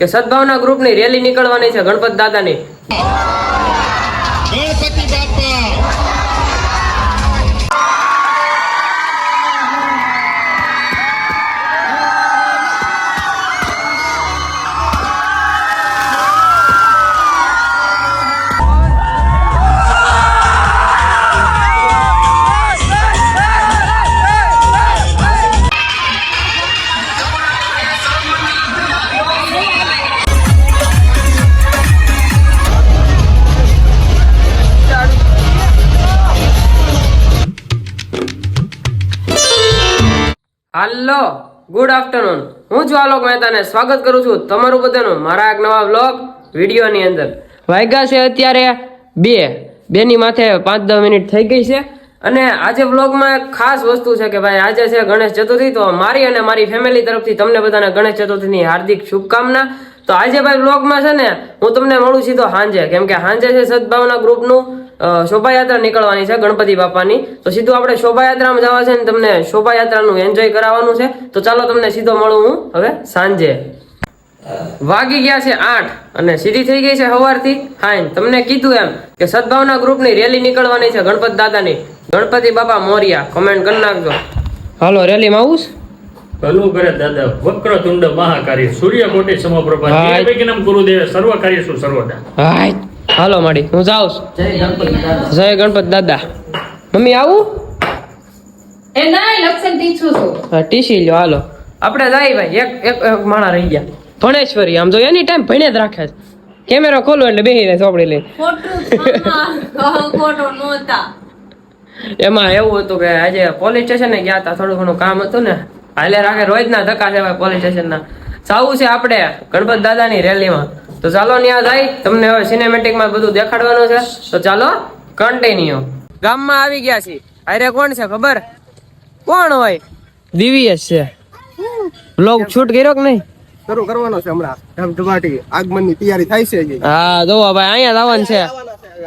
કે સદભાવના ગ્રુપની રેલી નીકળવાની છે ગણપત દાદાની. ગણપતિ બાપા હાલો ગુડ આફ્ટરનૂન હું છું આલોક મહેતાને સ્વાગત કરું છું તમારું બધાનું મારા એક નવા વ્લોગ વિડીયોની અંદર. વાગ્યા છે અત્યારે બે. બેની માથે પાંચ દસ મિનિટ થઈ ગઈ છે. અને આજે વ્લોગમાં એક ખાસ વસ્તુ છે કે ભાઈ, આજે છે ગણેશ ચતુર્થી, તો મારી અને મારી ફેમિલી તરફથી તમને બધાને ગણેશ ચતુર્થીની હાર્દિક શુભકામના. તો આજે ભાઈ વ્લોગમાં છે ને, હું તમને મળું સીધો હાંજે કેમ કે હાંજે છે સદભાવના ગ્રુપનું શોભાયાત્રા નીકળવાની છે ગણપતિ બાપાની. તો સીધું આપણે શોભાયાત્રામાં જવા છે ને તમને શોભાયાત્રાનું એન્જોય કરાવવાનું છે. તો ચાલો તમને સીધો મળું હું હવે સાંજે. વાગી ગયા છે આઠ અને સીધી થઈ ગઈ છે સવારથી હા તમને કીધું એમ કે સદભાવના ગ્રુપની રેલી નીકળવાની છે ગણપત દાદાની. ગણપતિ બાપા મોરિયા કમેન્ટ કરી નાખજો. હાલો રેલીમાં આવું છે? ભલું કરે દાદા વક્રતુંડ મહાકારી સૂર્યકોટી સમપ્રભા. નિર્વિઘ્નમ ગુરુદેવ સર્વ કાર્યસુ સર્વદા. હાય હાલો માડી હું જાઉં છું. જય ગણપત દાદા. મમ્મી આવું? એ ના લક્ષણ ટીચું છું. હા ટીસી લ્યો હાલો. આપણે જાય ભાઈ એક એક એક માણા રહી ગયા. ભણેશ્વરી આમ જો એની ટાઈમ ભણે જ રાખે છે. કેમેરો ખોલો એટલે બેહીને ચોપડી લઈ એમાં એવું હતું કે આજે પોલીસ સ્ટેશને ગયા હતા થોડું ઘણું કામ હતું ને. હાલે રાખે રોજના ધક્કા છે પોલીસ સ્ટેશનના જાવું છે આપણે ગણપત દાદાની રેલીમાં તો ચાલો ત્યાં જાય. તમને હવે સિનેમેટિકમાં બધું દેખાડવાનું છે. તો ચાલો કન્ટિન્યુ ગામમાં આવી ગયા છીએ. અરે કોણ છે ખબર? કોણ હોય? દિવ્યેશ છે. બ્લોગ શૂટ કર્યો કે નહીં? શરૂ કરવાનો છે હમણાં. ધબધબાટી આગમનની તૈયારી થાય છે હા જોવો ભાઈ અહીંયા છે. આવવાના છે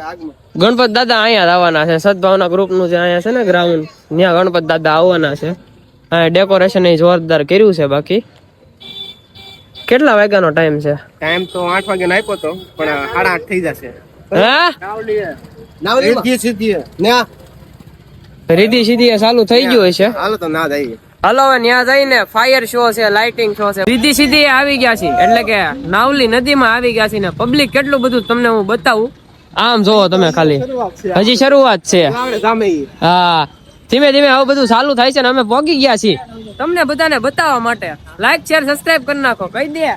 ગણપત દાદા અહીંયા જ આવવાના છે. સદભાવના ગ્રુપનું જે અહીંયા છે ને ગ્રાઉન્ડ ત્યાં ગણપત દાદા આવવાના છે. અહીંયા ડેકોરેશન એ જોરદાર કર્યું છે બાકી. કેટલા વાગ્યાનો ટાઈમ છે? ટાઈમ તો આઠ વાગે આપ્યો તો પણ સાડા આઠ થઈ જશે. હા? નાવલી સીધી ના રીધી સીધી ચાલુ થઈ ગયું હશે? હાલો તો ના જઈએ. હલો ત્યાં જઈને ફાયર શો છે લાઇટિંગ શો છે. સીધી સીધી આવી ગયા છે એટલે કે નાવલી નદીમાં આવી ગયા છે ને પબ્લિક કેટલું બધું તમને હું બતાવું? આમ જોવો તમે ખાલી. હજી શરૂઆત છે. હા. ધીમે ધીમે આવું બધું ચાલુ થાય છે ને અમે પહોંચી ગયા છીએ. તમને બધાને બતાવવા માટે. લાઈક શેર સબસ્ક્રાઇબ કરી નાખો. કહી દે.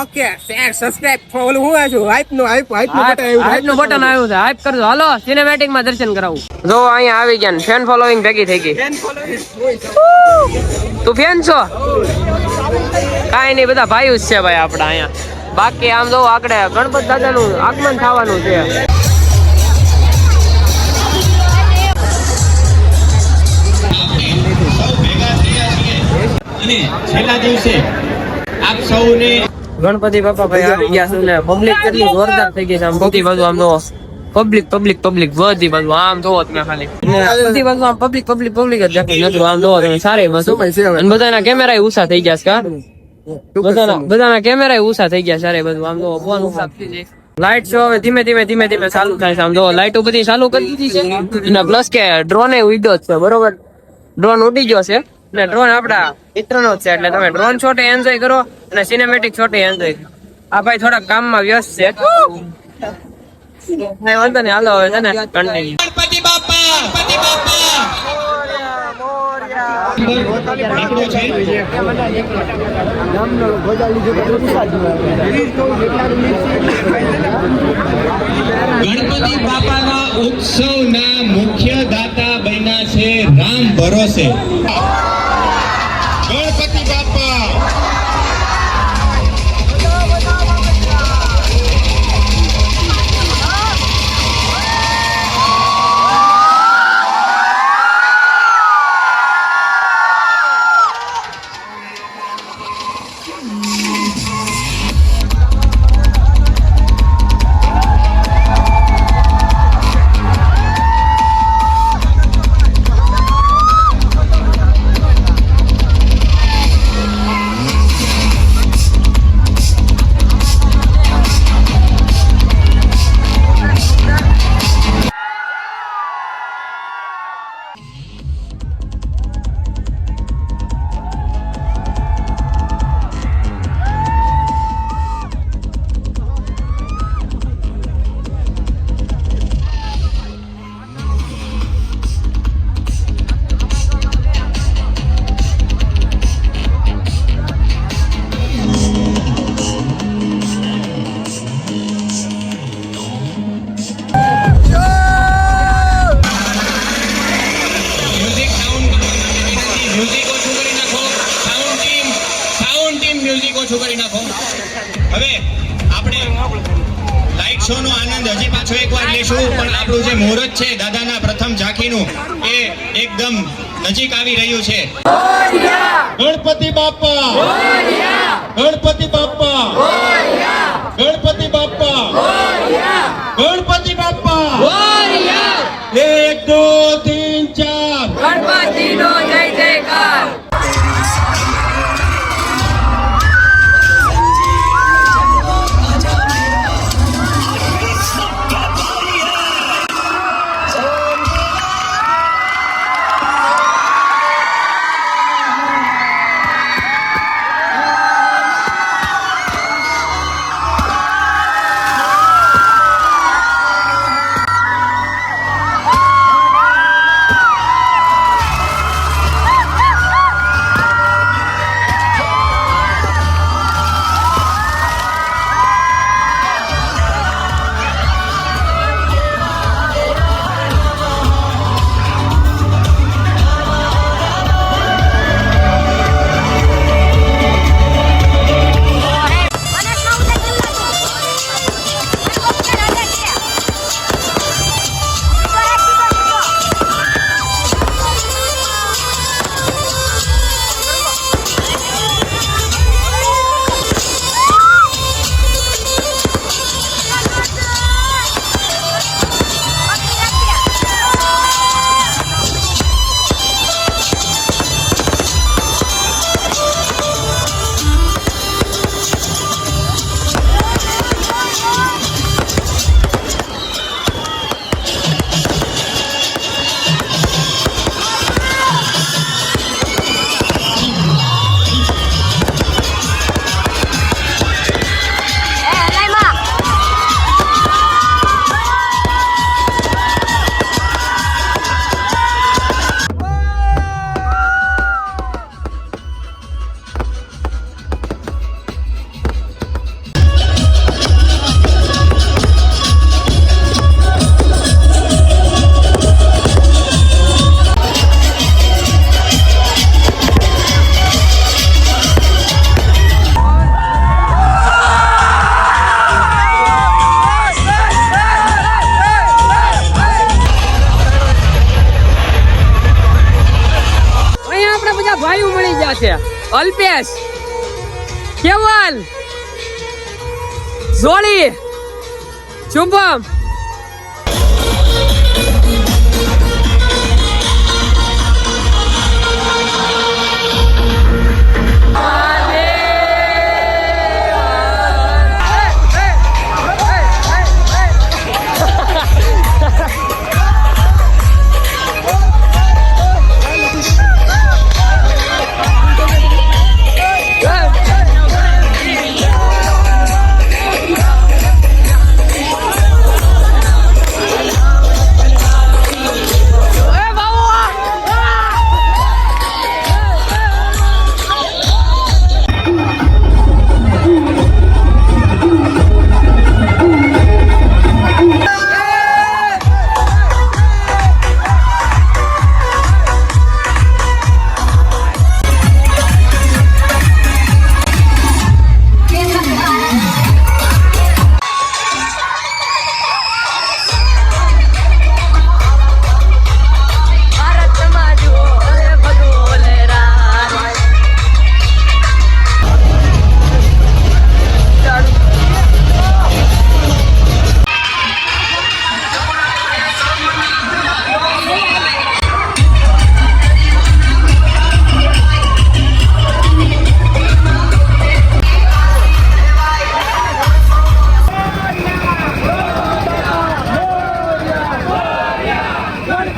ઓકે શેર સબસ્ક્રાઇબ ઓલું હું આજુ હાઈપ નો હાઈપ હાઈપ નો બટન આવ્યું હાઈપ નો બટન આવ્યું છે. હાઈપ કરજો. હાલો સિનેમેટિકમાં દર્શન કરાવું. જો અહીંયા આવી ગયા ફેન ફોલોઈંગ ભેગી થઈ ગઈ. તું ફેન છો? કાંઈ નહીં બધા ભાઈઓ છે ભાઈ આપણા અહીંયા. બાકી આમ જો આકડે ગણપત દાદાનું આગમન થવાનું છે. અને છેલ્લા દિવસે આપ સૌને ગણપતિ બાપા ભાઈ આવી ગયા છે ને પબ્લિક કેટલી જોરદાર થઈ ગઈ છે આમ બધી બાજુ આમ તો પબ્લિક પબ્લિક પબ્લિક બધી બાજુ આમ જોવો તમે ખાલી. બધી બાજુ આમ પબ્લિક પબ્લિક પબ્લિક જ દેખાય નથી આમ જોવો તમે સારી વસ્તુ અને બધાના કેમેરા ઊંચા થઈ ગયા છે બધાના બધાના કેમેરા ઊંચા થઈ ગયા સારે બધું આમ જોવો ફોન ઊંચા થઈ જાય. લાઈટ શો હવે ધીમે ધીમે ધીમે ધીમે ચાલુ થાય છે આમ જોવો લાઈટો બધી ચાલુ કરી દીધી છે. અને પ્લસ કે ડ્રોન એ ઉડ્યો જ છે બરોબર? ડ્રોન ઉડી ગયો છે. ને ડ્રોન આપડા મિત્રનો જ છે, એટલે તમે ડ્રોન શોટે એન્જોય કરો અને સિનેમેટિક શોટે એન્જોય કરો. આ ભાઈ થોડા કામમાં વ્યસ્ત છે. કઈ વાંધો નહીં, હાલો, હવે છે ને ગણપતિ બાપાના ઉત્સવના મુખ્ય દાતા બન્યા છે, રામ ભરોસે. હવે આપણે લાઇટ શો નો આનંદ હજી પાછો એકવાર લેશું, પણ આપણું જે મુહૂર્ત છે, દાદાના પ્રથમ ઝાંખીનું, એ એકદમ નજીક આવી રહ્યું છે. ગણપતિ બાપા. ગણપતિ બાપા. ગણપતિ છે? અલ્પેશ. કેવલ. જોડી. શુભમ.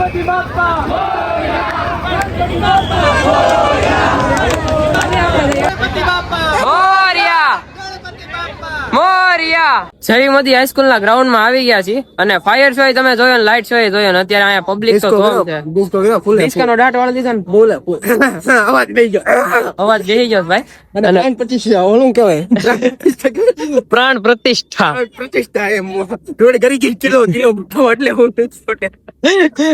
મોરિયા મોરિયા હાઈસ્કૂલ ના ગ્રાઉન્ડમાં આવી ગયા છીએ અને ફાયર શો તમે જોયો લાઈટ શો જોયો ને અત્યારે અહીંયા પબ્લિક તો જોમ છે. ડિસ્કો નો ડાટ વાળી દીધો ને બોલે અવાજ બેહી ગયો. અવાજ બેહી ગયો ભાઈ. અને પ્રાણ પ્રતિષ્ઠા ઓલું કેવાય પ્રાણ પ્રતિષ્ઠા. પ્રતિષ્ઠા. એમ. જોડે કરી ગઈ કિલો કિલો એટલે હું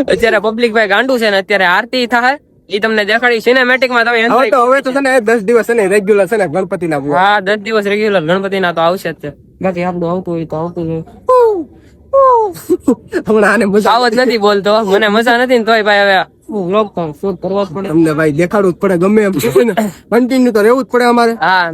અત્યારે પબ્લિક ભાઈ ગાંડું છે ને અત્યારે આરતી થાય. ઈ તમને દેખાડી સિનેમેટિકમાં તમે હવે તો હવે તો છે. ને 10 દિવસ છે ને રેગ્યુલર છે ને ગણપતિ ના હા દસ દિવસ રેગ્યુલર ગણપતિ ના તો આવશે જ છે. બાકી આપણું આવતું હોય તો આવતું હોય. હમણાં આને મજા આવત જ નથી બોલતો. મને મજા નથી ને તોય ભાઈ હવે તો શૂટ કરવા પડે. તમને ભાઈ દેખાડવું જ પડે ગમે એમ કન્ટિન્યુ તો રહેવું જ પડે અમારે. હા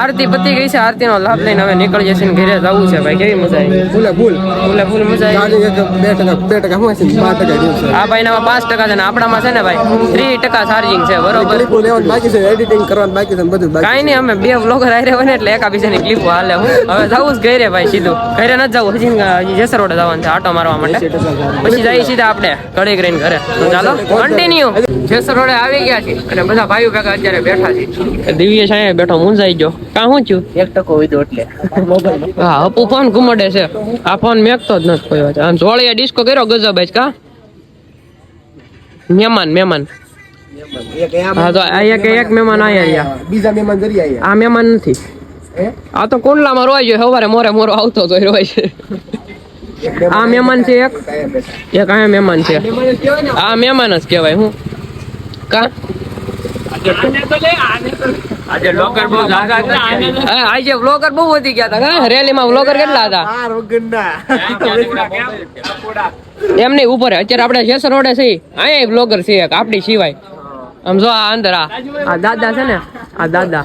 આરતી પતી ગઈ છે આરતી નો લાભ લઈને હવે નીકળી જશે ને ઘરે જવું છે ભાઈ કેવી મજા આવી? ભૂલે ભૂલ. ફૂલે ફૂલ મજા આવી? બે ટકા બે ટકા શું છે પાંચ ટકા આ ભાઈ નામાં પાંચ ટકા છે ને આપણામાં છે ને ભાઈ ત્રી ટકા ચાર્જિંગ છે બરોબર? બાકી છે એડિટિંગ કરવાનું બાકી છે બધું બાકી કાંઈ નહીં અમે બે બ્લોગર આવી રહ્યા હોય ને એટલે એકાબીજાની ક્લિપ હાલે હું. હવે જવું જ ઘરે ભાઈ સીધું. ઘરે ન જવું હજી જેસર રોડે જવાનું છે આટો મારવા માટે. પછી જઈએ સીધા આપણે કડી કરીને ઘરે. તો ચાલો કન્ટિન્યુ જેસર રોડે આવી ગયા છે અને બધા ભાઈઓ ભેગા અત્યારે બેઠા છે. દિવ્ય સાહેબ બેઠો મુંજાઈ ગયો. કાં હું છું એક ટકો હોય એટલે. હા અપુ ફોન ઘુમડે છે. આ ફોન મેકતો જ નથી કોઈ વાત. આમ જોળીએ ડિસ્કો કર્યો ગજબ જ કા? મહેમાન મહેમાન. એક હા તો આ એક એક મહેમાન આયા રહ્યા. બીજા મહેમાન જરી આયા. આ મહેમાન નથી. આ તો કુંડલામાં રોય છે. સવારે મોરે મોરો આવતો તો રોય છે આ મહેમાન છે એક? એક આ મહેમાન છે. આ મહેમાન જ કહેવાય હું. કા? આજે વ્લોગર બહુ વધી ગયા હતા. કા રેલીમાં વ્લોગર કેટલા હતા? એમ નહીં ઉપર અત્યારે આપણે જેસર રોડે છે અહીંયા બ્લોગર છે એક આપણી સિવાય. આમ જો આ અંદર આ. દાદા છે ને આ દાદા.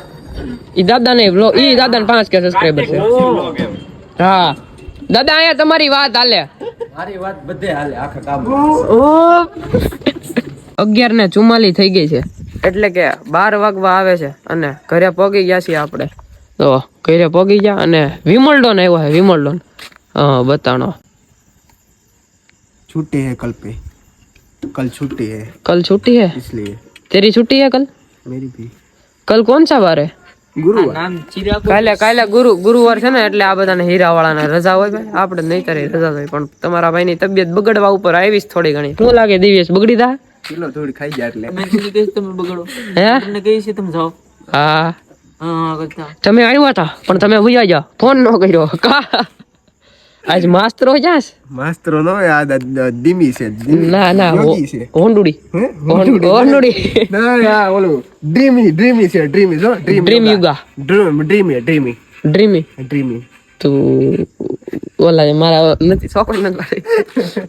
ઈ દાદા ને ઈ દાદા ને પાંચ કે સબસ્ક્રાઈબર છે. હા. દાદા અહીંયા તમારી વાત હાલે. અગિયાર ને ચુમ્માલી થઈ ગઈ છે. એટલે કે બાર વાગવા આવે છે અને ઘરે પગી ગયા છીએ આપણે તો ઘરે પગી ગયા અને વિમલડોન આવ્યો છે વિમલડોન હા બતાણો छुट्टी है कल पे कल छुट्टी है कल छुट्टी है इसलिए तेरी छुट्टी है कल मेरी भी કલ કોણ સા વાર હે गुरुवार કાલે કાલે ગુરુ ગુરુવાર છે ને એટલે આ બધાને હીરા વાળાને રજા હોય ભાઈ આપણે નહીં તારી રજા હોય પણ તમારા ભાઈની તબિયત બગડવા ઉપર આવીશ થોડી ઘણી શું લાગે દિવ્યેશ બગડી તા કિલો થોડી ખાઈ જાય એટલે. હે? હા. તમે આવ્યા હતા પણ તમે ભૂયા જા ફોન નો કર્યો. કા? આજ માસ્તરો જાસ માસ્તરો નો આ ધીમી છે ના ના છે. હોંડુડી. હોંડુડી. ના ના ઓલું ડ્રીમી ડ્રીમી છે ડ્રીમી જો dream. Dream dreamy dreamy dreamy. Dreamy તું ઓલા મારા નથી જ નથી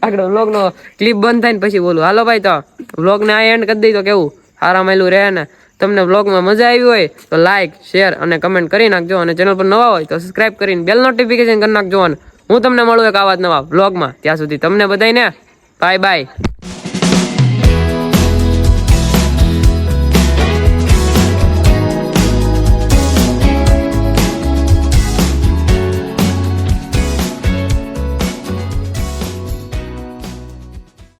આગળ વ્લોગ નો ક્લિપ બંધ થાય ને પછી બોલું. હાલો ભાઈ તો વ્લોગ ને આ એન્ડ કરી દઈ તો કેવું? સારા મેલું રહે ને. તમને વ્લોગમાં મજા આવી હોય તો લાઇક શેર અને કમેન્ટ કરી નાખજો અને ચેનલ પર નવા હોય તો સબસ્ક્રાઇબ કરીને બેલ નોટિફિકેશન કરી નાખજો અને હું તમને મળું એક આવા નવા વ્લોગમાં. ત્યાં સુધી તમને બધાને બાય બાય